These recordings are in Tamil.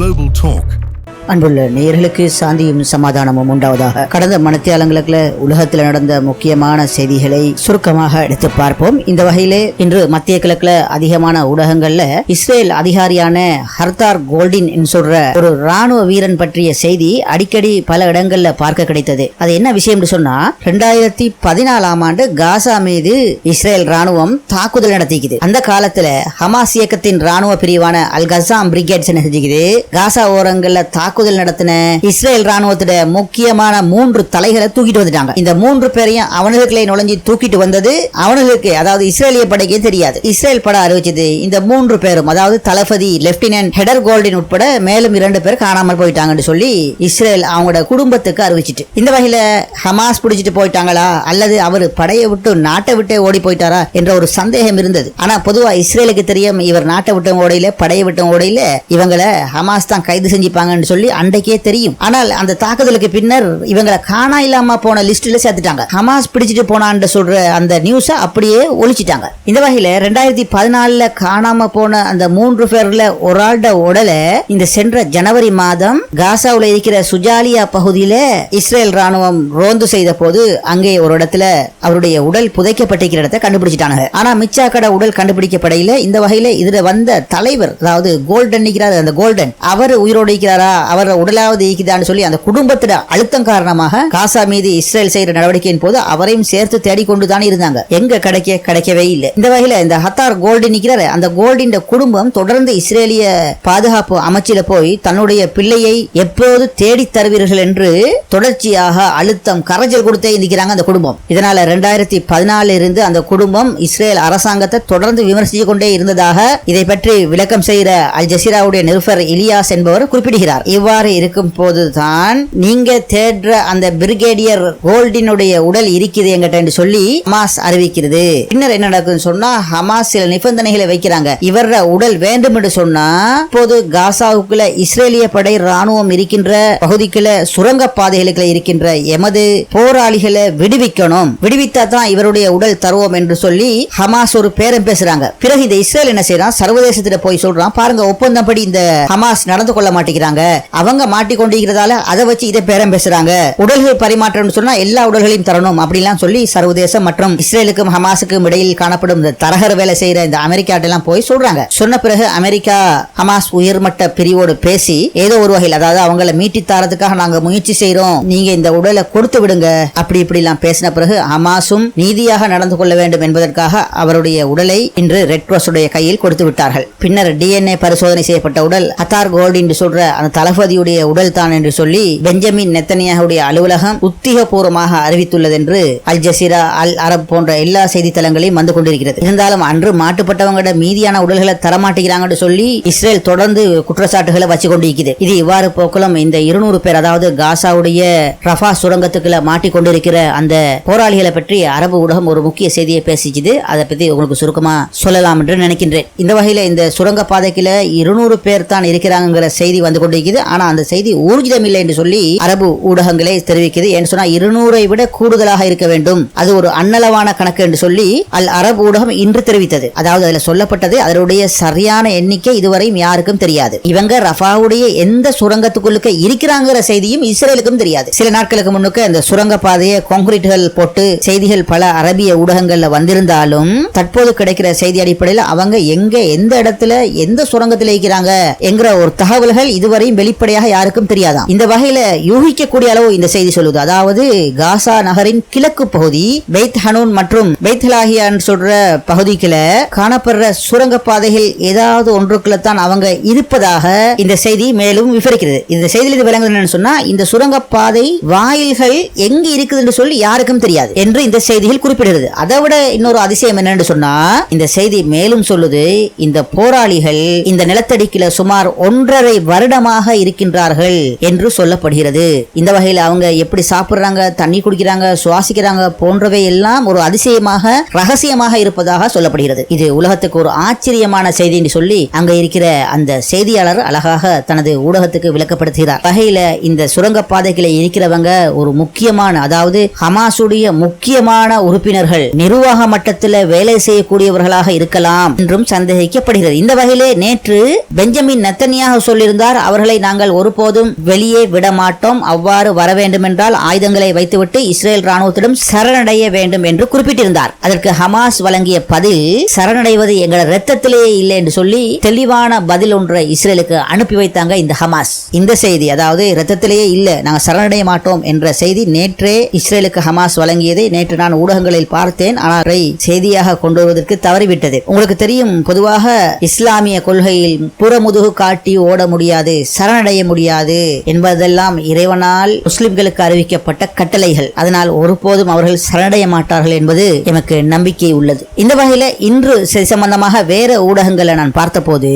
Global Talk. அன்புள்ள நேயர்களுக்கு சாந்தியும் சமாதானமும் உண்டாவதாக. கடந்த மனத்தியாலங்களுக்குள்ள உலகத்தில் நடந்த முக்கியமான செய்திகளை சுருக்கமாக எடுத்து பார்ப்போம். இந்த வகையிலே இன்று மத்திய கிழக்குல அதிகமான ஊடகங்கள்ல இஸ்ரேல் அதிகாரியான ஹர்தார் கோல்டின் சொல்ற ஒரு ராணுவ வீரன் பற்றிய செய்தி அடிக்கடி பல இடங்கள்ல பார்க்க கிடைத்தது. அது என்ன விஷயம் சொன்னா ரெண்டாயிரத்தி பதினாலாம் ஆண்டு காசா மீது இஸ்ரேல் ராணுவம் தாக்குதல் நடத்திக்குது. அந்த காலத்துல ஹமாஸ் இயக்கத்தின் ராணுவ பிரிவான அல் கசாம் பிரிகேட்ஸ் என்ன செஞ்சுக்குது? காசா ஓரங்கள்ல தாக்குதல் நடத்தின இஸ்ரேல் ராணுவத்தோட முக்கியமான மூன்று தலைகளை தூக்கிட்டு வந்துட்டாங்க. இந்த மூன்று பேரையும் அவனுக்குள்ளே நுழைஞ்சு தூக்கிட்டு வந்தது அவனுக்கு அதாவது இஸ்ரேலிய படைக்கே தெரியாது. இஸ்ரேல் படம் அறிவிச்சது இந்த மூன்று பேரும் அதாவது தளபதி லெப்டினன்ட் ஹெடர் கோல்டின் உட்பட மேலும் இரண்டு பேர் காணாமல் போயிட்டாங்கன்னு சொல்லி இஸ்ரேல் அவங்களோட குடும்பத்துக்கு அறிவிச்சிட்டு. இந்த வகையில ஹமாஸ் பிடிச்சிட்டு போயிட்டாங்களா? அல்லது அவர் படையை விட்டு நாட்டை விட்டே ஓடி போயிட்டாரா? என்ற ஒரு சந்தேகம் இருந்தது. ஆனா பொதுவா இஸ்ரேலுக்கு தெரியும் இவர் நாட்டை விட்டு ஓடையில படையை விட்டு ஓடையில இவங்களை ஹமாஸ் தான் கைது செஞ்சுப்பாங்கன்னு சொல்லி அன்றைக்கே தெரியும். ஆனால் அந்த தாக்குதலுக்கு பின்னர் இவங்களை காணா இல்லாம போன லிஸ்ட்ல சேர்த்துட்டாங்க. ஹமாஸ் பிடிச்சிட்டு போனான்னு சொல்ற அந்த நியூஸை அப்படியே ஒழிச்சிட்டாங்க. இந்த வகையில ரெண்டாயிரத்தி பதினாலுல காணாம போன அந்த மூன்று பேர்ல ஒரு ஆள்ட உடலை இந்த சென்ற ஜனவரி மாதம் காசாவுல இருக்கிற சுஜாலியா பகுதியில இஸ்ரேல் ராணுவம் ரோந்து செய்த போது அங்கே ஒரு இடத்துல அவருடைய உடல் புதைக்கப்பட்டிருக்கிற இடத்தை கண்டுபிடிச்சிட்டாங்க ஆனா மிச்சாக்கட உடல் கண்டுபிடிக்கப்படையில இந்த வகையில இதுல வந்த தலைவர் அதாவது கோல்டன் நிற்கிறார் அந்த கோல்டன் அவர் உயிரோடு இருக்கிறாரா அவர் உடலாவது இருக்குதான்னு சொல்லி அந்த குடும்பத்திட அழுத்தம் காரணமாக காசா மீது இஸ்ரேல் செய்யற நடவடிக்கையின் போது அவரையும் சேர்த்து தேடிக்கொண்டு தான் இருந்தாங்க. எங்க கிடைக்க கிடைக்கவே இல்லை. இந்த வகையில இந்த ஹத்தார் கோல்டு நிக்கிறாரு அந்த கோல்டின் குடும்பம் தொடர்ந்து இஸ்ரேலிய பாதுகாப்பு அமைச்சில போய் தன்னுடைய பிள்ளையை எப்போது தேடி தருவீர்கள் என்று தொடர்ச்சியாக அழுத்தம் கரைச்சல் கொடுத்தே நிற்கிறாங்க அந்த குடும்பம். இதனால ரெண்டாயிரத்தி பதினாலு இருந்து அந்த குடும்பம் இஸ்ரேல் அரசாங்கத்தை தொடர்ந்து விமர்சித்து கொண்டே இருந்ததாக இதை பற்றி விளக்கம் செய்கிற அல் ஜசீராவுடைய நிருபர் இலியாஸ் என்பவர் குறிப்பிடுகிறார். இவ்வாறு இருக்கும் போதுதான் நீங்க தேடுற அந்த பிரிகேடியர் கோல்டினுடைய உடல் இருக்குது எங்கிட்ட என்று சொல்லி ஹமாஸ் அறிவிக்கிறது. பின்னர் என்ன நடக்குதுன்னு சொன்னா ஹமாஸ் சில நிபந்தனைகளை வைக்கிறாங்க. இவர உடல் வேண்டும் என்று சொன்னா இப்போது காசாவுக்குள்ள இஸ்ரேலிய படை ராணுவம் இருக்கின்ற பகுதிக்குள்ள சுரங்க பாதைகளுக்குள்ள இருக்கின்ற எமது போராளிகளை விடுவிக்கணும். விடுவித்தா தான் இவருடைய உடல் தருவோம் என்று சொல்லி ஹமாஸ் ஒரு பேரம் பேசுறாங்க. பிறகு இந்த இஸ்ரேல் என்ன செய்யறான்? சர்வதேசத்துல போய் சொல்றான். பாருங்க ஒப்பந்தப்படி இந்த ஹமாஸ் நடந்து கொள்ள மாட்டேங்கிறாங்க. அவங்க மாட்டிக்கொண்டிருக்கிறதால அதை வச்சு இதை பேரம் பேசுறாங்க. உடல்கள் பரிமாற்றம்னு சொன்னா எல்லா உடல்களையும் தரணும் அப்படிலாம் சொல்லி சர்வதேசம் மற்றும் இஸ்ரேலுக்கும் ஹமாஸுக்கும் இடையில் காணப்படும் இந்த தரகர் வேலை செய்யற இந்த அமெரிக்காட்டெல்லாம் போய் சொல்றாங்க. சொன்ன பிறகு அமெரிக்கா ஹமாஸ் உயர்மட்ட பிரிவோடு பேசி ஏதோ ஒரு வகையில் அதாவது அவங்கள மீட்டி தாரதுக்காக நாங்க முயற்சி செய்யறோம் நீங்க இந்த உடலை கொடுத்து விடுங்க. அப்படி இப்படி எல்லாம் பேசின பிறகு ஹமாஸும் நீதியாக நடந்து கொள்ள வேண்டும் என்பதற்காக அவருடைய உடலை இன்று ரெட் கிராஸ் உடைய கையில் கொடுத்து விட்டார்கள். பின்னர் டிஎன்ஏ பரிசோதனை செய்யப்பட்ட உடல் அத்தார் கோல்டு என்று சொல்ற அந்த தளபதியுடைய உடல் தான் என்று சொல்லி பெஞ்சமின் நெத்தனியாவுடைய அலுவலகம் உத்திகபூர்வமாக அறிவித்துள்ளது என்று அல் ஜசீரா அல் அரப் போன்ற எல்லா செய்தித்தலங்களையும் வந்து கொண்டிருக்கிறது. இருந்தாலும் அன்று மாட்டுப்பட்டவங்களோட மீதியான உடல்களை தரமாட்டேங்கிறாங்கன்னு சொல்லி இஸ்ரேல் தொடர்ந்து குற்றச்சாட்டுகளை வச்சு கொண்டிருக்கிறது இது இவ்வாறு போக்கலும் இந்த இருநூறு பேர் அதாவது காசாவுடைய ரஃபா சுரங்கத்துக்குள்ள மாட்டிக்கொண்டிருக்கிற அந்த போராளிகளை பற்றி அரபு ஊடகம் ஒரு முக்கிய செய்தியை பேசிச்சுது. அதை பத்தி உங்களுக்கு சுருக்கமா சொல்லலாம் என்று நினைக்கின்றேன். இந்த வகையில இந்த சுரங்க பாதைக்குள்ள இருநூறு பேர் தான் இருக்கிறாங்கிற செய்தி வந்து கொண்டிருக்கிறது ஆனா அந்த செய்தி ஊர்ஜிதம் இல்லை என்று சொல்லி அரபு ஊடகங்களே தெரிவிக்குது. என்று சொன்னா இருநூறை விட கூடுதலாக இருக்க வேண்டும். அது ஒரு அன்னளவான கணக்கு என்று சொல்லி அல் அரபு ஊடகம் இன்று தெரிவித்தது. அதாவது அதுல சொல்லப்பட்டது அதனுடைய சரியான எண்ணிக்கை இதுவரையும் யாருக்கும் தெரியாது. இவங்க ரஃபாவுடைய எந்த சுரங்கத்துக்குள்ளுக்க இருக்கிறாங்கிற செய்தியும் இஸ்ரேலுக்கும் தெரியாது. சில நாட்களுக்கு முன்னுக்கு இந்த சுரங்க பாதையை கான்கிரீட்டுகள் போட்டு செய்திகள் பல அரபிய ஊடகங்கள்ல வந்திருந்தாலும் தற்போது கிடைக்கிற செய்தி அடிப்படையில் அவங்க எங்க எந்த இடத்துல எந்த சுரங்கத்தில் இருக்கிறாங்க என்கிற ஒரு தகவல்கள் இதுவரையும் வெளி வெளிப்படையாக யாருக்கும் தெரியாதாம். இந்த வகையில யூகிக்கக்கூடிய அளவு இந்த செய்தி சொல்லுது. அதாவது காசா நகரின் கிழக்கு பகுதி பெய்த் ஹனூன் மற்றும் பெய்த்லாகியான்னு சொல்ற பகுதிக்குள்ள காணப்படுற சுரங்க பாதைகள் ஏதாவது ஒன்றுக்குள்ள தான் அவங்க இருப்பதாக இந்த செய்தி மேலும் விவரிக்கிறது. இந்த செய்தியில் இது விளங்குது சொன்னா இந்த சுரங்க பாதை வாயில்கள் எங்க இருக்குது என்று சொல்லி யாருக்கும் தெரியாது என்று இந்த செய்தியில் குறிப்பிடுகிறது. அதை விட இன்னொரு அதிசயம் என்னன்னு சொன்னா இந்த செய்தி மேலும் சொல்லுது இந்த போராளிகள் இந்த நிலத்தடிக்கில சுமார் ஒன்றரை வருடமாக இருக்கின்றார்கள் என்று சொல்லப்படுகிறது. இந்த வகையில் அவங்க எப்படி சாப்பிடுறாங்க தண்ணி குடிக்கிறாங்க சுவாசிக்கிறாங்க போன்றவை எல்லாம் ஒரு அதிசயமாக ரகசியமாக இருப்பதாக சொல்லப்படுகிறது. இது உலகத்துக்கு ஒரு ஆச்சரியமான செய்தி என்று சொல்லி அங்க இருக்கிற அந்த செய்தியாளர் அழகாக தனது ஊடகத்துக்கு விளக்கப்படுத்துகிறார். வகையில இந்த சுரங்க பாதைகளை இருக்கிறவங்க ஒரு முக்கியமான அதாவது ஹமாசுடைய முக்கியமான உறுப்பினர்கள். நிர்வாக மட்டத்தில் வேலை செய்யக்கூடியவர்களாக இருக்கலாம் என்றும் சந்தேகிக்கப்படுகிறது. இந்த வகையிலே நேற்று பெஞ்சமின் நத்தனியாக சொல்லியிருந்தார். அவர்களை நாங்கள் ஒருபோதும் வெளியே விட மாட்டோம் அவ்வாறு வர வேண்டுமென்றால் ஆயுதங்களை வைத்துவிட்டு இஸ்ரேல் ராணுவத்திடம் சரணடைய வேண்டும் என்று குறிப்பிட்டிருந்தார். அதற்கு ஹமாஸ் வழங்கிய பதில் சரணடைவது எங்கள் ரத்தத்திலேயே இல்லை என்று சொல்லி தெளிவான பதில் ஒன்றை இஸ்ரேலுக்கு அனுப்பி வைத்தாங்க இந்த ஹமாஸ். இந்த செய்தி அதாவது ரத்தத்திலேயே இல்லை நாங்கள் சரணடைய மாட்டோம் என்ற செய்தி நேற்றே இஸ்ரேலுக்கு ஹமாஸ் வழங்கியதை நேற்று நான் ஊடகங்களில் பார்த்தேன். ஆனால் அதை செய்தியாக கொண்டு வருவதற்கு தவறிவிட்டது. உங்களுக்கு தெரியும் பொதுவாக இஸ்லாமிய கொள்கையில் புறமுதுகு காட்டி ஓட முடியாது. சரணடைய முடியாது என்பதெல்லாம் இறைவனால் முஸ்லிம்களுக்கு அறிவிக்கப்பட்ட கட்டளைகள். அதனால் ஒருபோதும் அவர்கள் சரணடைய மாட்டார்கள் என்பது எமக்கு நம்பிக்கை உள்ளது. இந்த வகையில இன்று சம்பந்தமாக வேற ஊடகங்களை நான் பார்த்தபோது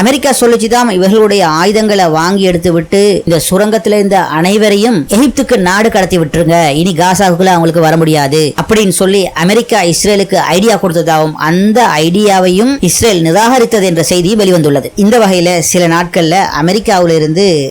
அமெரிக்கா சொல்லிச்சுதான் இவர்களுடைய ஆயுதங்களை வாங்கி எடுத்து விட்டு இந்த சுரங்கத்தில் இருந்த அனைவரையும் எகிப்துக்கு நாடு கடத்தி விட்டுருங்க. இனி காசாவுக்குள்ள அவங்களுக்கு வர முடியாது. அப்படின்னு சொல்லி அமெரிக்கா இஸ்ரேலுக்கு ஐடியா கொடுத்ததாகவும் அந்த ஐடியாவையும் இஸ்ரேல் நிராகரித்தது என்ற செய்தி வெளிவந்துள்ளது. இந்த வகையில சில நாட்கள்ல அமெரிக்காவில் இருந்து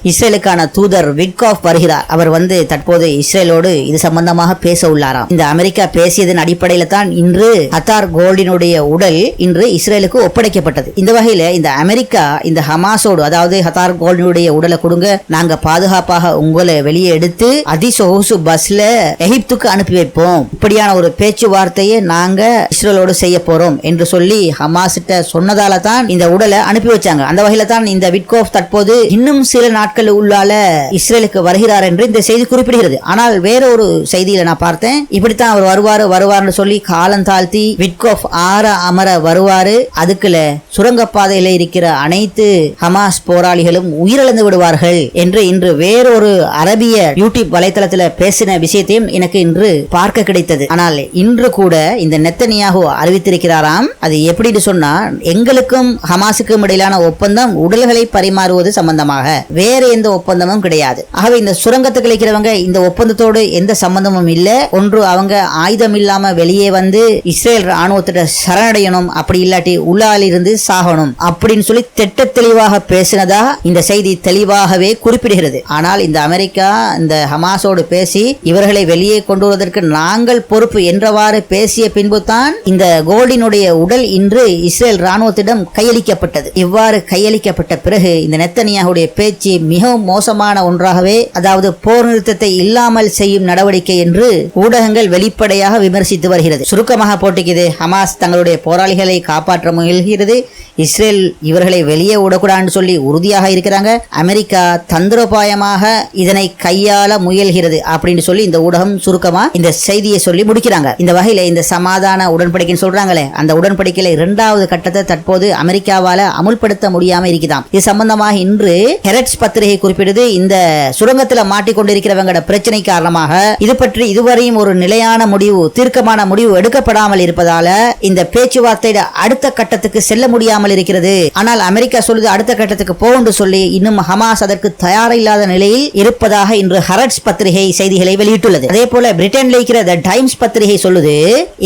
இஸ்ரேலுக்கான தூதர் விட்காஃப் வருகிறார். அவர் வந்து தற்போது இஸ்ரேலோடு இது சம்பந்தமாக பேச உள்ளாராம். இந்த அமெரிக்கா பேசியதன் அடிப்படையில தான் இன்று ஹத்தார் கோல்டினுடைய உடல் இன்று இஸ்ரேலுக்கு ஒப்படைக்கப்பட்டது. இந்த வகையில இந்த அமெரிக்கா இந்த ஹமாஸோடு அதாவது ஹத்தார் கோல்டினுடைய உடலை கொடுங்க நாங்க பாதுகாப்பாக உங்களை வெளியே எடுத்து அதிசொகுசு பஸ்ல எகிப்துக்கு அனுப்பி வைப்போம். இப்படியான ஒரு பேச்சுவார்த்தையை நாங்க இஸ்ரேலோடு செய்ய போறோம் என்று சொல்லி ஹமாஸ் கிட்ட சொன்னதால தான் இந்த உடலை அனுப்பி வச்சாங்க. அந்த வகையில தான் இந்த விட்கோஃப் தற்போது இன்னும் சில நாட்கள் உள்ளால இஸ்ரேலுக்கு வருகிறார் என்று இந்த செய்தி குறிப்பிடுகிறது. ஆனால் வேற ஒரு செய்தியில நான் பார்த்தேன். இப்படித்தான் அவர் வருவாரு வருவார்னு சொல்லி காலம் தாழ்த்தி விட்கோஃப் ஆற அமர வருவாரு. அதுக்குள்ள சுரங்கப்பாதையில இருக்கிற அனைத்து ஹமாஸ் போராளிகளும் உயிரிழந்து விடுவார்கள் என்று இன்று வேறொரு அரபிய யூடியூப் வலைதளத்துல பேசின விஷயத்தையும் எனக்கு இன்று பார்க்க கிடைத்தது. ஆனால் இன்று கூட இந்த நெத்தனியாகு அறிவித்திருக்கிறாராம். அது எப்படின்னு சொன்னா எங்களுக்கும் ஹமாஸுக்கும் இடையிலான ஒப்பந்தம் உடல்களை பரிமாறுவது சம்பந்தமாக. வேற எந்த ஒப்பந்தமும் கிடையாது. ஆகவே இந்த சுரங்கத்துக்கு இருக்கிறவங்க இந்த ஒப்பந்தத்தோடு எந்த சம்பந்தமும் இல்ல. ஒன்று அவங்க ஆயுதம் இல்லாம வெளியே வந்து இஸ்ரேல் ராணுவத்திட்ட சரணடையணும். அப்படி இல்லாட்டி உள்ளால் இருந்து சாகணும். அப்படின்னு சொல்லி திட்ட தெளிவாக பேசினதா இந்த செய்தி தெளிவாகவே குறிப்பிடுகிறது. ஆனால் இந்த அமெரிக்கா இந்த ஹமாஸோடு பேசி இவர்களை வெளியே கொண்டு வருவதற்கு நாங்கள் பொறுப்பு என்றவாறு பேசிய பின்பு தான் இந்த கோல்டினுடைய உடல் இன்று இஸ்ரேல் ராணுவத்திடம் கையளிக்கப்பட்டது. இவ்வாறு கையளிக்கப்பட்ட பிறகு இந்த நெத்தனியாவுடைய பேச்சு பேச்சு மிகவும் மோசமான ஒன்றாகவே அதாவது போர் நிறுத்தத்தை இல்லாமல் செய்யும் நடவடிக்கை என்று ஊடகங்கள் வெளிப்படையாக விமர்சித்து வருகிறது. சுருக்கமாக போட்டிக்குது ஹமாஸ் தங்களுடைய போராளிகளை காப்பாற்ற முயல்கிறது இஸ்ரேல் இவர்களை வெளியே விடக்கூடாதுன்னு சொல்லி உறுதியாக இருக்கிறாங்க அமெரிக்கா தந்திரோபாயமாக இதனை கையாள முயல்கிறது அப்படின்னு சொல்லி இந்த ஊடகம் சுருக்கமா இந்த செய்தியை சொல்லி முடிக்கிறாங்க. இந்த வகையில இந்த சமாதான உடன்படிக்கைன்னு சொல்றாங்களே அந்த உடன்படிக்கையில இரண்டாவது கட்டத்தை தற்போது அமெரிக்காவால அமுல்படுத்த முடியாம இருக்குதாம். இது சம்பந்தமாக இன்று ஹெரட்ஸ் பத்திரிகை குறிப்பிடுது இந்த சுரங்கத்தில் மாட்டிக்கொண்டிருக்கிறவங்களோட பிரச்சனை காரணமாக இது பற்றி இதுவரையும் ஒரு நிலையான முடிவு தீர்க்கமான முடிவு எடுக்கப்படாமல் இருப்பதால இந்த பேச்சுவார்த்தை அடுத்த கட்டத்துக்கு செல்ல முடியாமல் இருக்கிறது. ஆனால் அமெரிக்கா சொல்லுது அடுத்த கட்டத்துக்கு போகும்னு சொல்லி இன்னும் ஹமாஸ் அதற்கு தயாரில்லாத நிலையில் இருப்பதாக இன்று ஹரட்ஸ் பத்திரிகை செய்திகளை வெளியிட்டுள்ளது. அதே போல பிரிட்டன்ல இருக்கிற த டைம்ஸ் பத்திரிகை சொல்லுது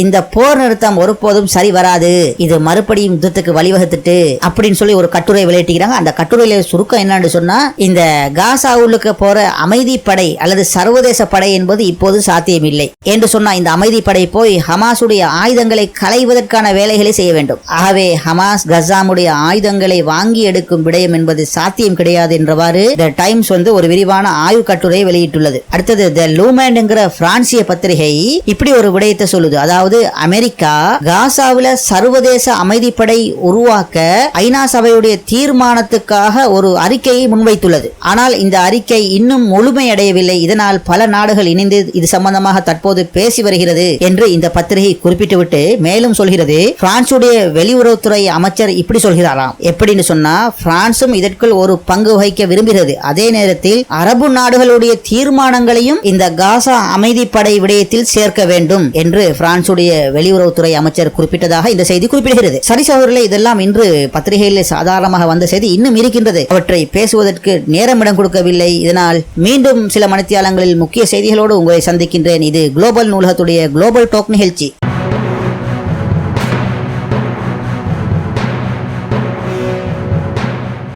இந்த போர் நிறுத்தம் ஒருபோதும் சரி வராது இது மறுபடியும் யுத்தத்துக்கு வழிவகுத்துட்டு அப்படின்னு சொல்லி ஒரு கட்டுரை வெளியிட்டிருக்கிறாங்க. அந்த கட்டுரையில சுருக்கம் என்னன்னு சொன்னா இந்த காசாவுலுக்கு போற அமைதி படை அல்லது சர்வதேச படை என்பது இப்போது சாத்தியமில்லை. என்று சொன்னா இந்த அமைதி படை போய் ஹமாஸுடைய ஆயுதங்களை களைவதற்கான வேலைகளை செய்ய வேண்டும். ஆகவே ஹமாஸ் கசாமுடைய ஆயுதங்களை வாங்கி எடுக்கும் விடயம் என்பது சாத்தியம் கிடையாது என்றவாறு த டைம்ஸ் வந்து ஒரு விரிவான ஆய்வு கட்டுரையை வெளியிட்டுள்ளது. அடுத்தது த லூமேண்ட்ங்கிற பிரான்சிய பத்திரிகை இப்படி ஒரு விடயத்தை சொல்லுது. அதாவது அமெரிக்கா காசாவுல சர்வதேச அமைதிப்படை உருவாக்க ஐநா சபையுடைய தீர்மானத்துக்காக ஒரு அறிக்கையை முன்வைத்துள்ளது. ஆனால் இந்த அறிக்கை இன்னும் முழுமையடையவில்லை. இதனால் பல நாடுகள் இணைந்து இது சம்பந்தமாக தற்போது பேசி வருகிறது என்று இந்த பத்திரிகை குறிப்பிட்டுவிட்டு மேலும் சொல்கிறது பிரான்சுடைய வெளியுறவுத்துறை அமைச்சர் இப்படி சொல்கிறாராம். எப்படின்னு சொன்னா பிரான்சும் இதற்குள் ஒரு பங்கு வகிக்க விரும்புகிறது. அதே நேரத்தில் அரபு நாடுகளுடைய தீர்மானங்களையும் இந்த காசா அமைதிப்படை விடயத்தில் சேர்க்க வேண்டும் என்று பிரான்சுடைய வெளியுறவுத்துறை அமைச்சர் குறிப்பிட்டதாக இந்த செய்தி குறிப்பிடுகிறது. சரி சகோதரர்களே இதெல்லாம் இன்று பத்திரிகையில் சாதாரணமாக வந்த செய்தி இன்னும் இருக்கின்றது. அவற்றை பேச பேசுவதற்கு நேரம் இடம் கொடுக்கவில்லை. இதனால் மீண்டும் சில மணித்தியாலங்களில் முக்கிய செய்திகளோடு உங்களை சந்திக்கின்றேன். இது குளோபல் நூலகத்துடைய குளோபல் டோக் நிகழ்ச்சி.